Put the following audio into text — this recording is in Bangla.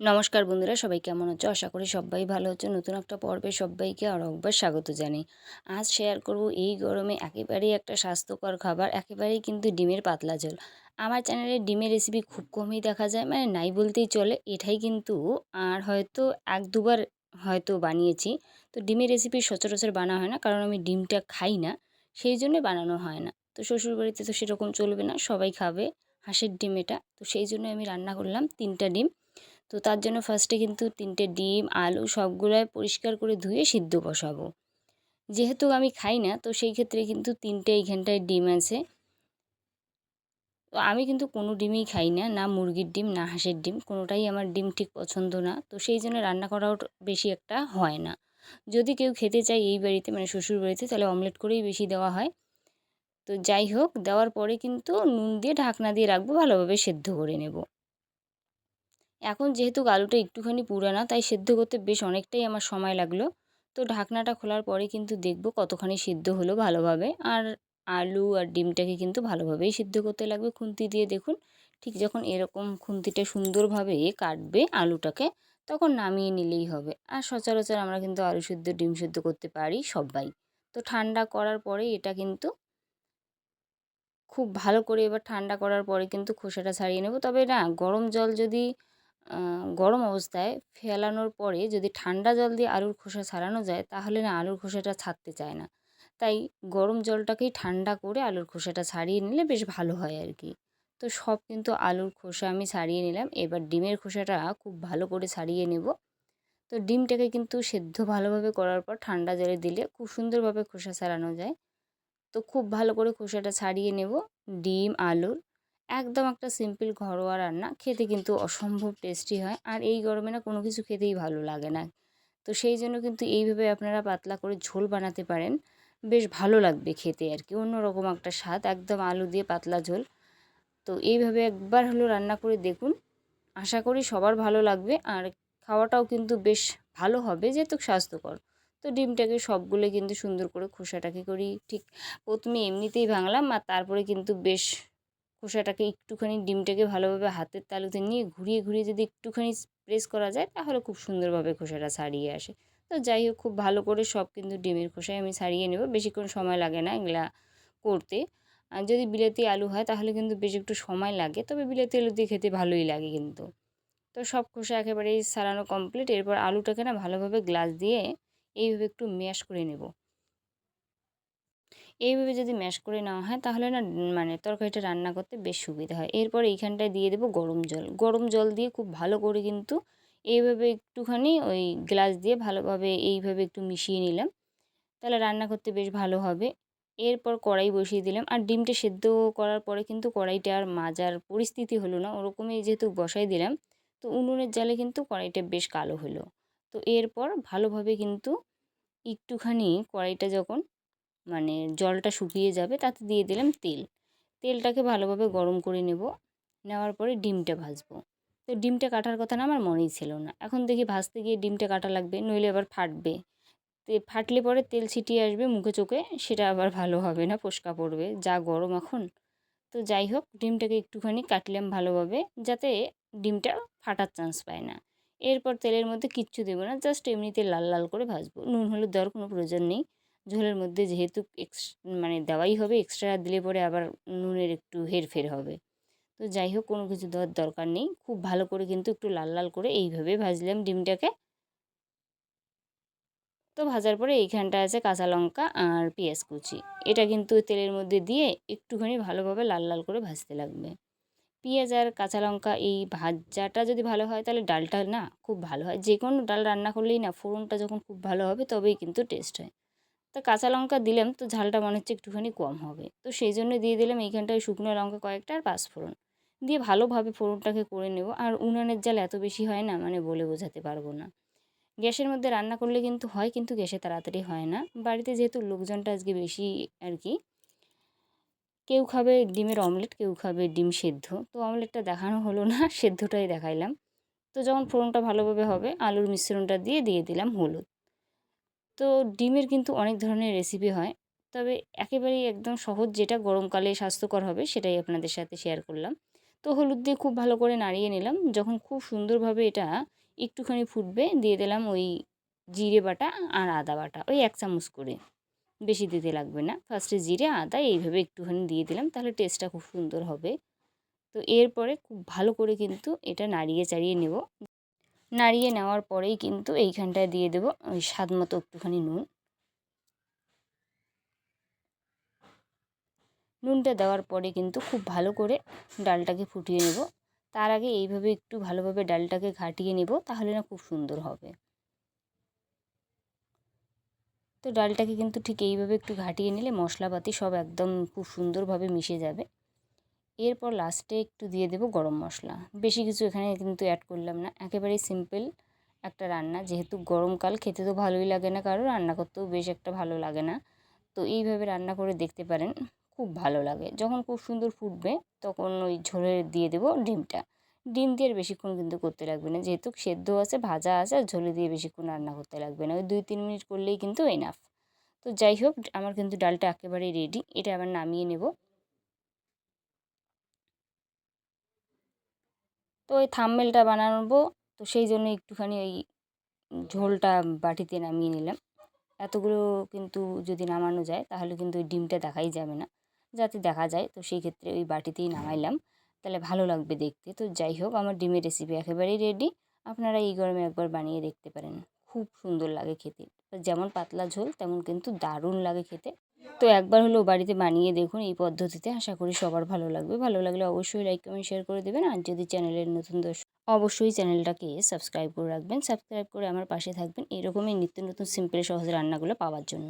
নমস্কার বন্ধুরা, সবাই কেমন আছো? আশা করি সবাই ভালো হচ্ছে নতুন একটা পর্বে সবাইকে আরও একবার স্বাগত জানাই। আজ শেয়ার করব এই গরমে একেবারেই একটা স্বাস্থ্যকর খাবার, একেবারেই কিন্তু ডিমের পাতলা ঝোল। আমার চ্যানেলে ডিমের রেসিপি খুব কমই দেখা যায় মানে নাই বলতেই চলে। এটাই কিন্তু আর হয়তো এক দুবার হয়তো বানিয়েছি। তো ডিমের রেসিপি সচরাচর বানা হয় না, কারণ আমি ডিমটা খাই না, সেই জন্য বানানো হয় না। তো শ্বশুরবাড়িতে তো সেরকম চলবে না, সবাই খাবে হাঁসের ডিম এটা। তো সেই জন্য আমি রান্না করলাম তিনটা ডিম। তো তার জন্য ফার্স্টে কিন্তু তিনটে ডিম, আলু সবগুলোই পরিষ্কার করে ধুয়ে সিদ্ধ বসাবো। যেহেতু আমি খাই না, তো সেই ক্ষেত্রে কিন্তু তিনটে এইখানটায় ডিম আছে। তো আমি কিন্তু কোনো ডিমই খাই না না মুরগির ডিম, না হাঁসের ডিম, কোনোটাই আমার ডিম ঠিক পছন্দ না। তো সেই জন্য রান্না করাও বেশি একটা হয় না। যদি কেউ খেতে চায় এই বাড়িতে মানে শ্বশুর বাড়িতে, তাহলে অমলেট করেই বেশি দেওয়া হয়। তো যাই হোক, দেওয়ার পরে কিন্তু নুন দিয়ে ঢাকনা দিয়ে রাখব, ভালোভাবে সেদ্ধ করে নেব। এখন যেহেতু আলুটা একটুখানি পুরানা, তাই সেদ্ধ করতে বেশ অনেকটাই আমার সময় লাগল। তো ঢাকনাটা খোলার পরে কিন্তু দেখব কতখানি সিদ্ধ হলো ভালোভাবে। আর আলু আর ডিমটাকে কিন্তু ভালোভাবেই সিদ্ধ করতে লাগবে খুন্তি দিয়ে। দেখুন, ঠিক যখন এরকম খুন্তিটা সুন্দরভাবে কাটবে আলুটাকে, তখন নামিয়ে নিলেই হবে। আর সচরাচর আমরা কিন্তু আলু সিদ্ধ, ডিম সিদ্ধ করতে পারি সবাই। তো ঠান্ডা করার পরে এটা কিন্তু খুব ভালো করে এবার ঠান্ডা করার পরে কিন্তু খোসাটা ছাড়িয়ে নেব। তবে না, গরম জল যদি গরম অবস্থায় ফেলানোর পরে যদি ঠান্ডা জল দিয়ে আলুর খোসা ছাড়ানো যায়, তাহলে না আলুর খোসাটা ছাড়তে চায় না। তাই গরম জলটাকেই ঠান্ডা করে আলুর খোসাটা ছাড়িয়ে নিলে বেশ ভালো হয় আর কি তো সব কিন্তু আলুর খোসা আমি ছাড়িয়ে নিলাম। এবার ডিমের খোসাটা খুব ভালো করে ছাড়িয়ে নেব। তো ডিমটাকে কিন্তু সেদ্ধ ভালোভাবে করার পর ঠান্ডা জলে দিলে খুব সুন্দরভাবে খোসা ছাড়ানো যায়। তো খুব ভালো করে খোসাটা ছাড়িয়ে নেব। ডিম, আলুর একদম একটা সিম্পল ঘরোয়া রান্না। খেতে কিন্তু অসম্ভব টেস্টি হয় আর এই গরমে না কোনো কিছু খেতেই ভালো লাগে না। তো সেই জন্য কিন্তু এইভাবে আপনারা পাতলা করে ঝোল বানাতে পারেন। বেশ ভালো লাগবে খেতে আর কি অন্যরকম একটা স্বাদ। একদম আলু দিয়ে পাতলা ঝোল। তো এইভাবে একবার হলো রান্না করে দেখুন। আশা করি সবার ভালো লাগবে আর খাওয়াটাও কিন্তু বেশ ভালো হবে যেহেতু স্বাস্থ্যকর। তো ডিমটাকে সবগুলো কিন্তু সুন্দর করে খোসাটাকে করি ঠিক প্রথমে এমনিতেই ভাঙলাম আর তারপরে কিন্তু বেশ খোসাটাকে একটুখানি ডিমটাকে ভালোভাবে হাতের তালুতে নিয়ে ঘুরিয়ে ঘুরিয়ে যদি একটুখানি প্রেস করা যায় তাহলে খুব সুন্দরভাবে খোসাটা ছাড়িয়ে আসে। তো যাই হোক, খুব ভালো করে সব কিন্তু ডিমের খোসায় আমি ছাড়িয়ে নেব। বেশিক্ষণ সময় লাগে না এগুলা করতে। আর যদি বিলাতি আলু হয় তাহলে কিন্তু বেশ একটু সময় লাগে, তবে বিলাতি আলু দিয়ে খেতে ভালোই লাগে কিন্তু। তো সব খোসা একেবারেই সারানো কমপ্লিট এরপর আলুটাকে না ভালোভাবে গ্লাস দিয়ে এইভাবে একটু ম্যাশ করে নেব। এইভাবে যদি ম্যাশ করে নেওয়া হয়, তাহলে না মানে তরকারিটা রান্না করতে বেশ সুবিধা হয়। এরপর এইখানটায় দিয়ে দেবো গরম জল। গরম জল দিয়ে খুব ভালো করে কিন্তু এইভাবে একটুখানি ওই গ্লাস দিয়ে ভালোভাবে এইভাবে একটু মিশিয়ে নিলাম। তাহলে রান্না করতে বেশ ভালো হবে। এরপর কড়াই বসিয়ে দিলাম। আর ডিমটা সেদ্ধ করার পরে কিন্তু কড়াইটা আর মাজার পরিস্থিতি হলো না। ওরকমই যেহেতু বসাই দিলাম, তো উনুনের জালে কিন্তু কড়াইটা বেশ কালো হলো। তো এরপর ভালোভাবে কিন্তু একটুখানি কড়াইটা যখন মানে জলটা শুকিয়ে যাবে তাতে দিয়ে দিলাম তেল। তেলটাকে ভালোভাবে গরম করে নেব। নেওয়ার পরে ডিমটা ভাজবো। তো ডিমটা কাটার কথা না, আমার মনেই ছিল না। এখন দেখি ভাজতে গিয়ে ডিমটা কাটা লাগবে, নইলে আবার ফাটবে। তে ফাটলে পরে তেল ছিটিয়ে আসবে মুখে চোখে, সেটা আবার ভালো হবে না, ফোসকা পড়বে, যা গরম এখন। তো যাই হোক, ডিমটাকে একটুখানি কাটলাম ভালোভাবে, যাতে ডিমটা ফাটার চান্স পায় না। এরপর তেলের মধ্যে কিচ্ছু দেবো না জাস্ট এমনিতে লাল লাল করে ভাজবো। নুন হলুদ দেওয়ার কোনো প্রয়োজন নেই। ঝোলের মধ্যে যেহেতু এক্স মানে দেওয়াই হবে এক্সট্রা দিলে পরে আবার নুনের একটু হেরফের হবে। তো যাই হোক, কোনো কিছু দেওয়ার দরকার নেই। খুব ভালো করে কিন্তু একটু লাল লাল করে এইভাবে ভাজলাম ডিমটাকে। তো ভাজার পরে এইখানটা আছে কাঁচা লঙ্কা আর পেঁয়াজ কুচি। এটা কিন্তু তেলের মধ্যে দিয়ে একটুখানি ভালোভাবে লাল লাল করে ভাজতে লাগবে। পেঁয়াজ আর কাঁচা লঙ্কা এই ভাজাটা যদি ভালো হয়, তাহলে ডালটা না খুব ভালো হয়। যে কোনো ডাল রান্না করলেই না, ফোড়নটা যখন খুব ভালো হবে, তবেই কিন্তু টেস্ট হয়। তো কাঁচা লঙ্কা দিলাম, তো ঝালটা মনে হচ্ছে একটুখানি কম হবে। তো সেই জন্য দিয়ে দিলাম এইখানটায় শুকনো লঙ্কা কয়েকটা আর পাঁচফোড়ন। দিয়ে ভালোভাবে ফোড়নটাকে করে নেব। আর উনানের জাল এত বেশি হয় না মানে বলে বোঝাতে পারব না। গ্যাসের মধ্যে রান্না করলে কিন্তু হয়, কিন্তু গ্যাসে তাড়াতাড়ি হয় না। বাড়িতে যেহেতু লোকজনটা আজকে বেশি আর কি, কেউ খাবে ডিমের অমলেট, কেউ খাবে ডিম সেদ্ধ। তো অমলেটটা দেখানো হলো না, সেদ্ধটাই দেখাইলাম। তো যখন ফোড়নটা ভালোভাবে হবে, আলুর মিশ্রণটা দিয়ে দিয়ে দিলাম হলুদ। তো ডিমের কিন্তু অনেক ধরনের রেসিপি হয়। তবে একেবারেই একদম সহজ যেটা গরমকালে স্বাস্থ্যকর হবে সেটাই আপনাদের সাথে শেয়ার করলাম। তো হলুদ দিয়ে খুব ভালো করে নাড়িয়ে নিলাম। যখন খুব সুন্দরভাবে এটা একটুখানি ফুটবে দিয়ে দিলাম ওই জিরে বাটা আর আদা বাটা, ওই এক চামচ করে। বেশি দিতে লাগবে না। ফার্স্টে জিরে, আদা এইভাবে একটুখানি দিয়ে দিলাম তাহলে টেস্টটা খুব সুন্দর হবে। তো এরপরে খুব ভালো করে কিন্তু এটা নাড়িয়ে চাড়িয়ে নেব। নাড়িয়ে নেওয়ার পরেই কিন্তু এইখানটায় দিয়ে দেবো ওই স্বাদ মতো একটুখানি নুন। নুনটা দেওয়ার পরে কিন্তু খুব ভালো করে ডালটাকে ফুটিয়ে নেব। তার আগে এইভাবে একটু ভালোভাবে ডালটাকে ঘাটিয়ে নেব, তাহলে না খুব সুন্দর হবে। তো ডালটাকে কিন্তু ঠিক এইভাবে একটু ঘাটিয়ে নিলে মশলাপাতি সব একদম খুব সুন্দরভাবে মিশে যাবে। এরপর লাস্টে একটু দিয়ে দেবো গরম মশলা। বেশি কিছু এখানে কিন্তু অ্যাড করলাম না। একেবারেই সিম্পল একটা রান্না। যেহেতু গরমকাল খেতে তো ভালোই লাগে না কারও, রান্না করতেও বেশ একটা ভালো লাগে না। তো এইভাবে রান্না করে দেখতে পারেন, খুব ভালো লাগে। যখন খুব সুন্দর ফুটবে, তখন ওই ঝোলে দিয়ে দেবো ডিমটা। ডিম দিয়ে আর বেশিক্ষণ কিন্তু করতে লাগবে না। যেহেতু সেদ্ধ আছে, ভাজা আছে, আর ঝোলে দিয়ে বেশিক্ষণ রান্না করতে লাগবে না। ওই দুই তিন মিনিট করলেই কিন্তু এনাফ তো যাই হোক, আমার কিন্তু ডালটা একেবারেই রেডি এটা আবার নামিয়ে নেব। তো ওই থামমেলটা বানাবো। তো সেই জন্য একটুখানি ওই ঝোলটা বাটিতে নামিয়ে নিলাম। এতগুলো কিন্তু যদি নামানো যায়, তাহলে কিন্তু ওই ডিমটা দেখাই যাবে না। যাতে দেখা যায়, তো সেই ক্ষেত্রে ওই বাটিতেই নামাইলাম। তাহলে ভালো লাগবে দেখতে। তো যাই হোক, আমার ডিমের রেসিপি একেবারেই রেডি আপনারা এই গরমে একবার বানিয়ে দেখতে পারেন। খুব সুন্দর লাগে খেতে। যেমন পাতলা ঝোল, তেমন কিন্তু দারুণ লাগে খেতে। তো একবার হলেও বাড়িতে বানিয়ে দেখুন এই পদ্ধতিতে। আশা করি সবার ভালো লাগবে। ভালো লাগলে অবশ্যই লাইক কমেন্ট শেয়ার করে দেবেন। আর যদি চ্যানেলের নতুন দর্শক, অবশ্যই চ্যানেলটাকে সাবস্ক্রাইব করে রাখবেন। সাবস্ক্রাইব করে আমার পাশে থাকবেন এরকমই নিত্য নতুন সিম্পল সহজ রান্নাগুলো পাওয়ার জন্য।